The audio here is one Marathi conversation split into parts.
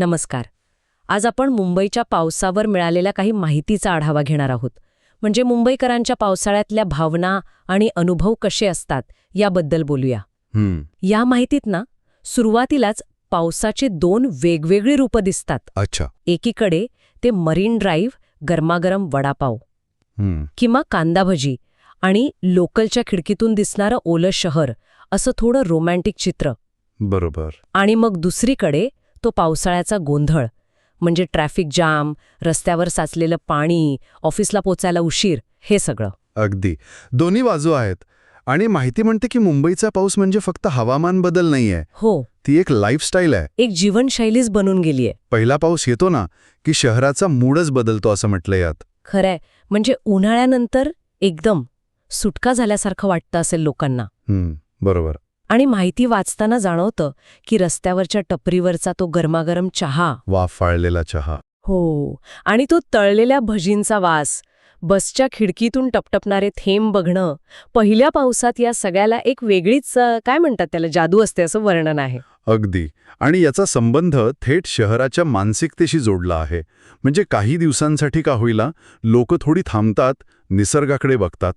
नमस्कार. आज आपण मुंबईच्या पावसावर मिळालेल्या काही माहितीचा आढावा घेणार आहोत. म्हणजे मुंबईकरांच्या पावसाळ्यातल्या भावना आणि अनुभव कसे असतात याबद्दल बोलूया. या माहितीत ना सुरुवातीलाच पावसाचे दोन वेगवेगळी रूपं दिसतात. अच्छा. एकीकडे ते मरीन ड्राईव्ह गरमागरम वडापाव किंवा कांदा भजी आणि लोकलच्या खिडकीतून दिसणारं ओलं शहर असं थोडं रोमॅन्टिक चित्र. बरोबर. आणि मग दुसरीकडे तो पावसाळ्याचा गोंधळ. म्हणजे ट्रॅफिक जाम रस्त्यावर साचलेलं पाणी ऑफिसला पोचायला उशीर हे सगळं. अगदी. दोन्ही बाजू आहेत. आणि माहिती म्हणते की मुंबईचा पाऊस म्हणजे फक्त हवामान बदल नाहीये. हो. ती एक लाईफस्टाईल आहे. एक जीवनशैलीच बनून गेलीय. पहिला पाऊस येतो ना की शहराचा मूडच बदलतो असं म्हटलं यात. खरंय. म्हणजे उन्हाळ्यानंतर एकदम सुटका झाल्यासारखं वाटतं असेल लोकांना. बरोबर. आणि माहिती वाचताना जाणवतं की रस्त्यावरच्या टपरीवरचा तो गरमागरम चहा. वाफ फाळलेला चहा. हो आणि तो तळलेल्या भजींचा वास. बसच्या खिडकीतून टपटपणारे थेंब बघणं. पहिल्या पावसात या सगळ्याला एक वेगळीच काय म्हणतात त्याला जादू असते असं वर्णन आहे. अगदी. आणि याचा संबंध थेट शहराच्या मानसिकतेशी जोडला आहे. म्हणजे काही दिवसांसाठी का होईना लोक थोडी थांबतात निसर्गाकडे बघतात.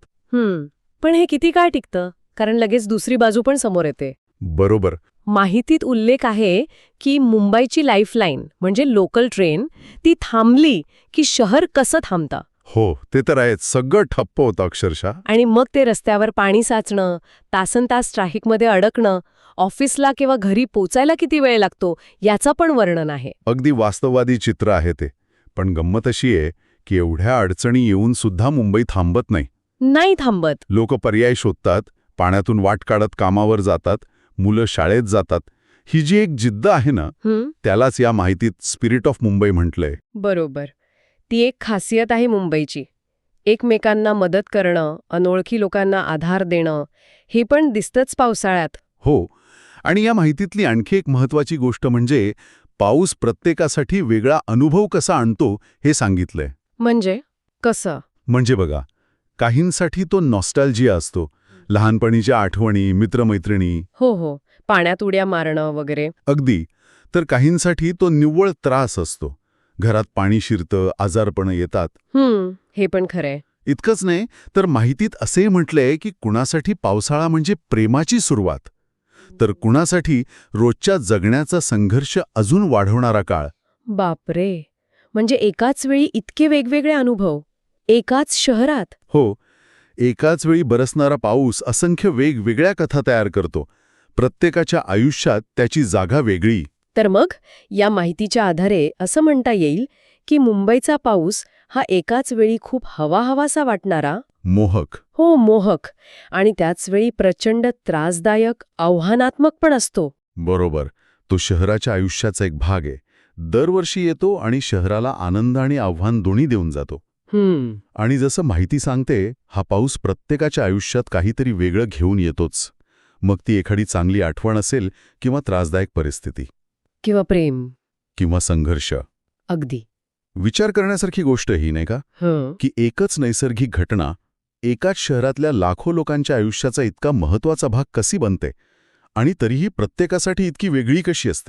पण हे किती काळ टिकतं? कारण लगेच दुसरी बाजू पण समोर येते. बरोबर. माहितीत उल्लेख आहे की मुंबईची लाईफलाईन म्हणजे लोकल ट्रेन ती थांबली की शहर कसं थांबतं. हो ते तर आहेच. सगळं ठप्प होतं अक्षरशः. आणि मग ते रस्त्यावर पाणी साचणं तासन तास ट्रॅफिकमध्ये अडकणं ऑफिसला किंवा घरी पोचायला किती वेळ लागतो याचं पण वर्णन आहे. अगदी वास्तववादी चित्र आहे ते. पण गंमत अशी आहे की एवढ्या अडचणी येऊन सुद्धा मुंबई थांबत नाही. नाही थांबत. लोक पर्याय शोधतात पाण्यातून वाट काढत कामावर जातात मुलं शाळेत जातात. ही जी एक जिद्द आहे ना? त्यालाच या माहितीत स्पिरिट ऑफ मुंबई म्हटलंय. बरोबर. ती एक खासियत आहे मुंबईची. एकमेकांना मदत करणं अनोळखी लोकांना आधार देणं हे पण दिसतंच पावसाळ्यात. हो. आणि या माहितीतली आणखी एक महत्वाची गोष्ट म्हणजे पाऊस प्रत्येकासाठी वेगळा अनुभव कसा आणतो हे सांगितलंय. म्हणजे? कसं? म्हणजे बघा काहींसाठी तो नॉस्टॅल्जिया असतो. लहानपणीच्या आठवणी मित्रमैत्रिणी. हो हो. पाण्यात उड्या मारणं वगैरे. अगदी. तर काहींसाठी तो निव्वळ त्रास असतो. घरात पाणी शिरतं आजारपणं येतात. हम्म हे पण खरंय. इतकंच नाही तर माहितीत असेही म्हटलंय की कुणासाठी पावसाळा म्हणजे प्रेमाची सुरुवात. तर कुणासाठी रोजच्या जगण्याचा संघर्ष अजून वाढवणारा काळ. बापरे! म्हणजे एकाच वेळी इतके वेगवेगळे अनुभव. एकाच शहरात. हो एकाच वेळी बरसणारा पाऊस असंख्य वेगवेगळ्या कथा तयार करतो. प्रत्येकाच्या आयुष्यात त्याची जागा वेगळी. तर मग या माहितीच्या आधारे असं म्हणता येईल की मुंबईचा पाऊस हा एकाच वेळी खूप हवा हवासा वाटणारा? मोहक. हो मोहक. आणि त्याचवेळी प्रचंड त्रासदायक आव्हानात्मक पण असतो. बरोबर. तो शहराच्या आयुष्याचा एक भाग आहे. दरवर्षी येतो आणि शहराला आनंद आणि आव्हान दोन्ही देऊन जातो. आणि जसं माहिती सांगते हा पाऊस प्रत्येकाच्या आयुष्यात काहीतरी वेगळं घेऊन येतोच. मग ती एखादी चांगली आठवण असेल किंवा त्रासदायक परिस्थिती. किंवा प्रेम. किंवा संघर्ष. अगदी. विचार करण्यासारखी गोष्ट ही नाही का? की एकच नैसर्गिक घटना एकाच शहरातल्या लाखो लोकांच्या आयुष्याचा इतका महत्त्वाचा भाग कशी बनते? आणि तरीही प्रत्येकासाठी इतकी वेगळी कशी असते?